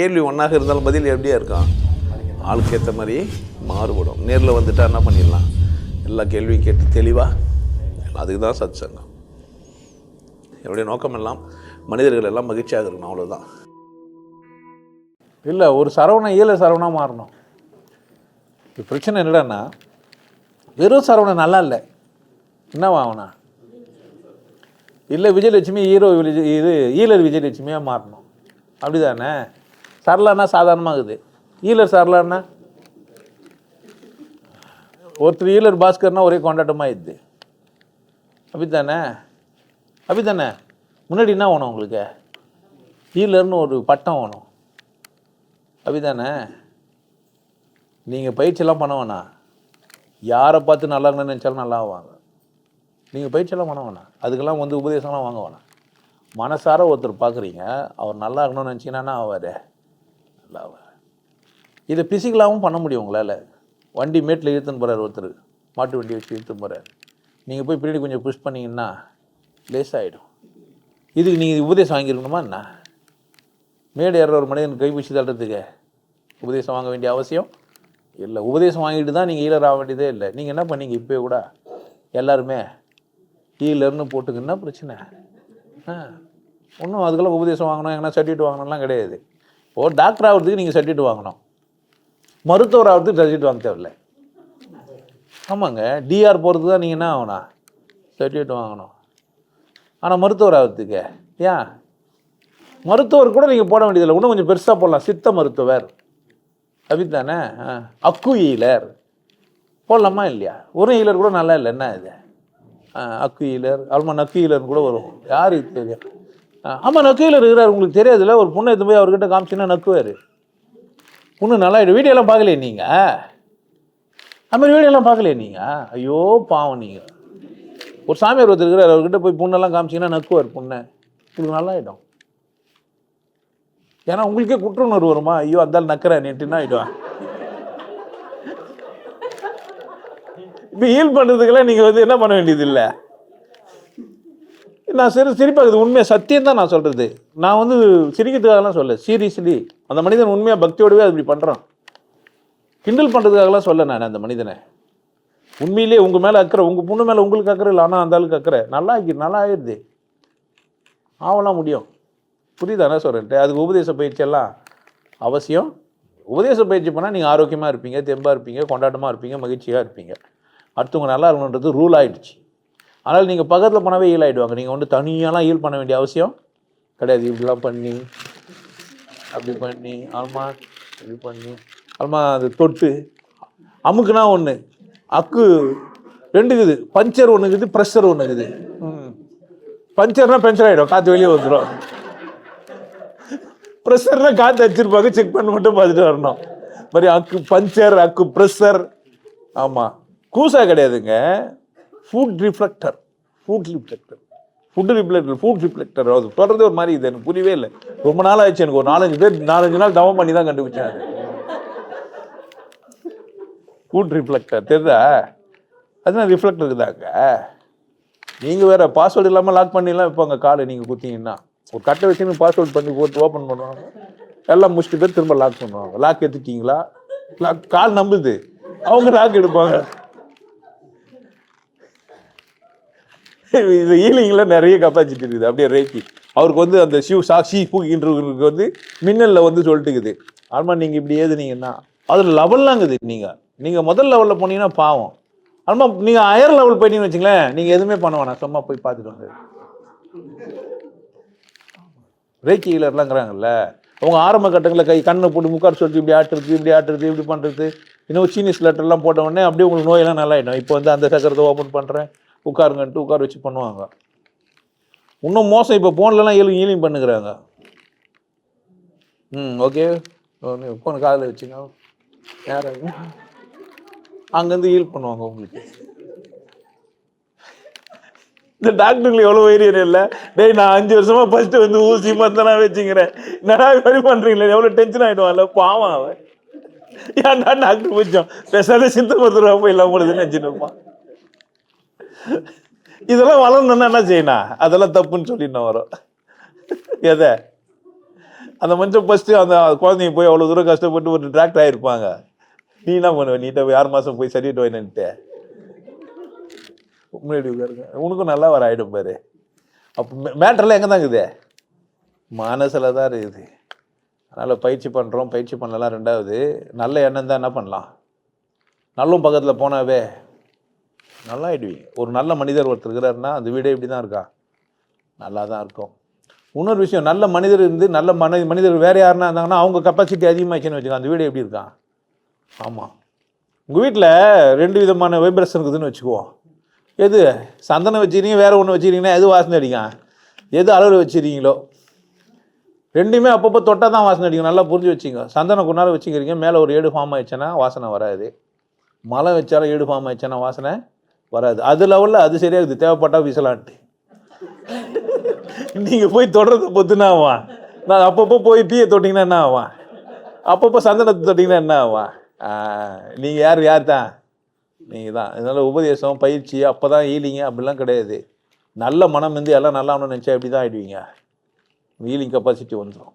கேள்வி ஒன்றாக இருந்தாலும் பதில் எப்படியா இருக்கும் ஆளுக்கு ஏற்ற மாதிரி மாறுபடும் நேரில் வந்துட்டா என்ன பண்ணிடலாம் எல்லா கேள்வியும் கேட்டு தெளிவாக அதுக்கு தான் சத் சங்கம் என்னுடைய நோக்கம் எல்லாம் மனிதர்கள் எல்லாம் மகிழ்ச்சியாக இருக்கணும் அவ்வளோதான் இல்லை ஒரு சரவணன் ஈழ சரவணாக மாறணும் இப்போ பிரச்சனை என்னடான்னா வெறும் சரவணன் நல்லா இல்லை என்னவா அவனா இல்லை விஜயலட்சுமி ஹீரோ விஜய் இது ஈழர் விஜயலட்சுமியாக மாறணும் அப்படிதானே சரளானா சாதாரணமாகுது. ஈழர் சரளானா ஒருத்தர் ஈழர் பாஸ்கர்னா ஒரே கொண்டாட்டமாகிடுது அப்படித்தானே? அப்படித்தானே? முன்னாடி என்ன வேணும் உங்களுக்கு? ஈழர்னு ஒரு பட்டம் வேணும். அப்படித்தானே? நீங்கள் பயிற்சியெல்லாம் பண்ண வேணாம். யாரை பார்த்து நல்லா இருக்கணும்னு நினச்சாலும் நல்லா ஆவாங்க நீங்கள் பயிற்சியெல்லாம் பண்ண வேணாம். அதுக்கெல்லாம் வந்து உபதேசம்லாம் வாங்க வேணாம். மனசார ஒருத்தர் பார்க்குறீங்க அவர் நல்லா இருக்கணும்னு நினச்சிங்கன்னா ஆவார்? நல்லா இதை ஃபிசிக்கலாகவும் பண்ண முடியும் உங்களால். வண்டி மேட்டில் இழுத்துன்னு போகிறார் ஒருத்தர். மாட்டு வண்டி வச்சு இழுத்துன்னு போகிறார் நீங்கள் போய் பின்னாடி கொஞ்சம் புஷ் பண்ணீங்கன்னா லேஸ் ஆகிடும் இதுக்கு நீங்கள் உபதேசம் வாங்கியிருக்கணுமா என்ன? மேடு ஏறுற ஒரு மனிதன் கைப்பிடிச்சு தள்ளுறதுக்கு உபதேசம் வாங்க வேண்டிய அவசியம் இல்லை. உபதேசம் வாங்கிட்டு தான் நீங்கள் ஈழர் ஆக வேண்டியதே இல்லை. நீங்கள் என்ன பண்ணீங்க இப்போ கூட? எல்லாருமே ஈழர்னு போட்டுக்கு என்ன பிரச்சனை. ஆ. ஒன்றும் அதுக்கெல்லாம் உபதேசம் வாங்கணும் எங்கன்னா சர்டிஃபிகேட் வாங்கணும்லாம் கிடையாது. ஓ டாக்டர் ஆகிறதுக்கு நீங்கள் சர்டிஃபிகேட் வாங்கணும். மருத்துவர் ஆகிறதுக்கு சர்டிஃபிகேட் வாங்க தேவையில்ல. ஆமாங்க டிஆர் போகிறதுக்கு தான் நீங்கள் என்ன ஆகணும்? சர்டிஃபிகேட் வாங்கணும். ஆனால் மருத்துவர் ஆகிறதுக்கு ஏன் மருத்துவர் கூட நீங்கள் போட வேண்டியதில்லை. இன்னும் கொஞ்சம் பெருசாக போடலாம். சித்த மருத்துவர். அப்படித்தானே ஆ. அக்கு ஈலர் போடலாமா இல்லையா? ஒரு ஈலர் கூட நல்லா இல்லை. என்ன இது? ஆ, அக்கு ஈலர் ஆல்மா நக்கு ஈலர்னு கூட வரும். யாருக்கு தெரியும்? ஆமாம் நக்கையில் இருக்கிறார். உங்களுக்கு தெரியாதுல்ல ஒரு பொண்ணை எடுத்து போய் அவர்கிட்ட காமிச்சின்னா நக்குவார். பொண்ணு நல்லா வீடியோலாம் பார்க்கலையே நீங்கள் அதுமாதிரி வீடியோலாம் பார்க்கலையே நீங்கள் ஐயோ பாவம் நீங்கள் ஒரு சாமியார் ஒருத்தர் இருக்கிறார். அவர்கிட்ட போய் பொண்ணெல்லாம் காமிச்சிங்கன்னா நக்குவார் பொண்ணை. உங்களுக்கு நல்லா ஆகிடும் ஏன்னா உங்களுக்கே குற்றுணர்வு வருமா? ஐயோ அந்தால் நக்கிறேன் நேற்றுனா ஆயிடுவான் இப்போ ஹீல் பண்ணுறதுக்கெல்லாம் நீங்கள் வந்து என்ன பண்ண வேண்டியது இல்லை நான் சரி சிரிப்பாக உண்மையாக சத்தியம் தான் நான் சொல்கிறது நான் வந்து சிரிக்கிறதுக்காகலாம் சொல்ல சீரியஸ்லி அந்த மனிதன் உண்மையாக பக்தியோடவே அது இப்படி பண்ணுறான் கிண்டல் பண்ணுறதுக்காகலாம் சொல்ல நான் அந்த மனிதனை. உண்மையிலே உங்கள் மேலே அக்கறை உங்கள் பொண்ணு மேலே உங்களுக்கு அக்கறை இல்லை ஆனால் அந்த ஆளுக்கு அக்கறை. நல்லா ஆக்கி நல்லா ஆயிடுது ஆகலாம் முடியும். புரியுதா என்ன சொல்கிறேன்ட்டு அதுக்கு உபதேச பயிற்சியெல்லாம் அவசியம். உபதேச பயிற்சி பண்ணால் நீங்கள் ஆரோக்கியமாக இருப்பீங்க தெம்பாக இருப்பீங்க கொண்டாட்டமாக இருப்பீங்க மகிழ்ச்சியாக இருப்பீங்க. அடுத்தவங்க நல்லா இருக்கணுன்றது ரூல் ஆகிடுச்சு ஆனால் நீங்கள் பக்கத்தில் போனாவே ஹீல் ஆகிடுவாங்க நீங்கள் வந்து தனியாலாம் ஹீல் பண்ண வேண்டிய அவசியம் கிடையாது. இப்படிலாம் பண்ணி அப்படி பண்ணி ஆல்மா இப்படி பண்ணி ஆல்மா அது தொட்டு அமுக்குனா ஒன்று அக்கு ரெண்டு இருக்குது பஞ்சர் ஒன்று இருக்குது ப்ரெஷர் ஒன்று இருக்குது. ம். பஞ்சர்னால் பஞ்சர் ஆகிடும் காற்று வெளியே வந்துடும் ப்ரெஷர்னால் காற்று வச்சிருப்பாங்க செக் பண்ணி மட்டும் பார்த்துட்டு வரணும். மாதிரி அக்கு பஞ்சர் அக்கு ப்ரெஷர் ஆமாம் கூசா கிடையாதுங்க. Foot reflector foot reflector foot reflector foot reflector அது சொல்கிறதே ஒரு மாதிரி இது எனக்கு புரியவே இல்லை. ரொம்ப நாள் ஆயிடுச்சு எனக்கு ஒரு நாலஞ்சு பேர் நாலஞ்சு நாள் தவம் பண்ணி தான் கண்டுபிடிச்சேன் ஃபுட் ரிஃப்ளெக்டர் தெரியுதா? அதுதான் ரிஃப்ளெக்டர் இருக்குதாங்க. நீங்கள் வேறு பாஸ்வேர்டு இல்லாமல் லாக் பண்ணிலாம் வைப்பாங்க காலை நீங்கள் குத்திங்கன்னா. ஒரு கட்டை வச்சுன்னு பாஸ்வேர்ட் பண்ணி போட்டு ஓப்பன் பண்ணுவாங்க. எல்லாம் முடிச்சுட்டு பேர் திரும்ப லாக் பண்ணுவாங்க. லாக் எடுத்துட்டீங்களா? லாக் கால் நம்புது. அவங்க லாக் எடுப்பாங்க. இது ஈலிங்கில் நிறைய கெப்பாசிட்டி இருக்குது. அப்படியே ரேக்கி. அவருக்கு வந்து அந்த ஷிவ் சாக்ஷி பூக்கின்றவங்களுக்கு வந்து மின்னலில் வந்து சொல்லிட்டுக்குது. ஆன்மா நீங்கள் இப்படி ஏதுனீங்கன்னா அதில் லெவல்லாங்குது நீங்கள் நீங்கள் முதல் லெவலில் போனீங்கன்னா பாவம். ஆன்மா நீங்கள் ஹையர் லெவல் போயிட்டீங்கன்னு வச்சுங்களேன் நீங்கள் எதுவுமே பண்ண வேணாம். சும்மா போய் பார்த்துட்டு வந்து. ரேக்கி ஹீலர்லாங்கிறாங்கல்ல அவங்க ஆரம்ப கட்டங்களில் கை கண்ணை போட்டு முக்கார் சொல்லிட்டு இப்படி ஆட்டுறது இப்படி ஆட்டுறது இப்படி பண்ணுறது இன்னும் சீனியஸ் லெட்டர்லாம் போட்ட உடனே அப்படியே உங்களுக்கு நோயெல்லாம் நல்லா ஆகிடும் இப்போ வந்து அந்த சக்கரத்தை ஓப்பன் பண்ணுறேன் உட்காருங்கன்ட்டு உட்கார வச்சு பண்ணுவாங்க. இன்னும் மோசம் இப்போ ஃபோன்லலாம் ஏழு ஹீலிங் பண்ணுக்கிறாங்க ம் ஓகே ஃபோன் காதில் வச்சுங்க. யார் அங்கேருந்து ஹீல் பண்ணுவாங்க உங்களுக்கு. இந்த டாக்டருங்களை எவ்வளோ வைரியர் இல்லை. டேய் நான் அஞ்சு வருஷமா ஃபர்ஸ்ட் வந்து ஊசி மத்தனா வச்சுக்கிறேன். என்னடா இது மாதிரி பண்ணுறீங்களே எவ்வளோ டென்ஷன் ஆகிடுவான்ல பாவம் அவன். ஏன்டா டாக்டர் பூச்சோம் பேசாத சித்த மருத்துவ போய் இல்லாம நினச்சிட்டு இருப்பான். இதெல்லாம் வளர்ந்தோன்னா என்ன செய்யணும்? அதெல்லாம் தப்புன்னு சொல்லிட்டு வரும். எதை? அந்த மனுஷன் ஃபஸ்ட்டு அந்த குழந்தைங்க போய் அவ்வளோ தூரம் கஷ்டப்பட்டு ஒரு டிராக்டர் ஆகிருப்பாங்க நீ என்ன பண்ணுவ? நீட்ட போய் ஆறு மாதம் போய் சரிட்டு போயின்னுட்டு முன்னாடி உட்காருங்க. உனக்கும் நல்லா வர ஆகிடும் பாரு. அப்போ மேட்டர்லாம் எங்கே தான் இருக்குது? மனசில் தான் இருக்குது. அதனால் பயிற்சி பண்ணுறோம் பயிற்சி பண்ணலாம். ரெண்டாவது நல்ல எண்ணம் தான் என்ன பண்ணலாம்? நல்லும் பக்கத்தில் போனாவே நல்லா ஆயிடுவீங்க ஒரு நல்ல மனிதர் ஒருத்தர் இருக்கிறாருன்னா அந்த வீடே இப்படி தான் இருக்கா? நல்லா தான் இருக்கும். இன்னொரு விஷயம் நல்ல மனிதர் இருந்து நல்ல மனி மனிதர் வேறு யாருன்னா இருந்தாங்கன்னா அவங்க கெப்பாசிட்டி அதிகமாகிச்சுன்னு வச்சுக்கோங்க அந்த வீடு எப்படி இருக்கான் ஆமாம் உங்கள் வீட்டில் ரெண்டு விதமான வைப்ரேஷன் இருக்குதுன்னு வச்சுக்குவோம். எது? சந்தனம் வச்சுக்கிறீங்க வேறு ஒன்று வச்சுக்கிறீங்கன்னா எது வாசனை அடிக்கும்? எது அளவில் வச்சுக்கிறீங்களோ ரெண்டுமே அப்பப்போ தொட்டால் தான் வாசனை அடிக்கும். நல்லா புரிஞ்சு வச்சுங்க சந்தனம் கொண்டாட வச்சுக்கிறீங்க மேலே ஒரு ஏடு ஃபார்ம் ஆயிடுச்சுன்னா வாசனை வராது. மழை வச்சாலும் ஏடு ஃபார்ம் ஆயிடுச்சுன்னா வாசனை வராது. அது லெவலில் அது சரியாகுது. தேவைப்பட்டால் வீசலான்ட்டு நீங்கள் போய் தொடர்றது பொத்துனா ஆவான். நான் அப்பப்போ போய் பீயை தொட்டிங்கன்னா என்ன ஆவான். அப்பப்போ சந்தனத்தை தொட்டிங்கன்னா என்ன ஆவான். நீங்கள் யார் யார்? தான் நீங்கள் தான் இதனால் உபதேசம் பயிற்சி அப்போ தான் ஈலிங்க அப்படிலாம் கிடையாது. நல்ல மனம் வந்து எல்லாம் நல்லா நினச்சா இப்படி தான் ஆகிடுவீங்க ஹீலிங் கெப்பாசிட்டி வந்துடும்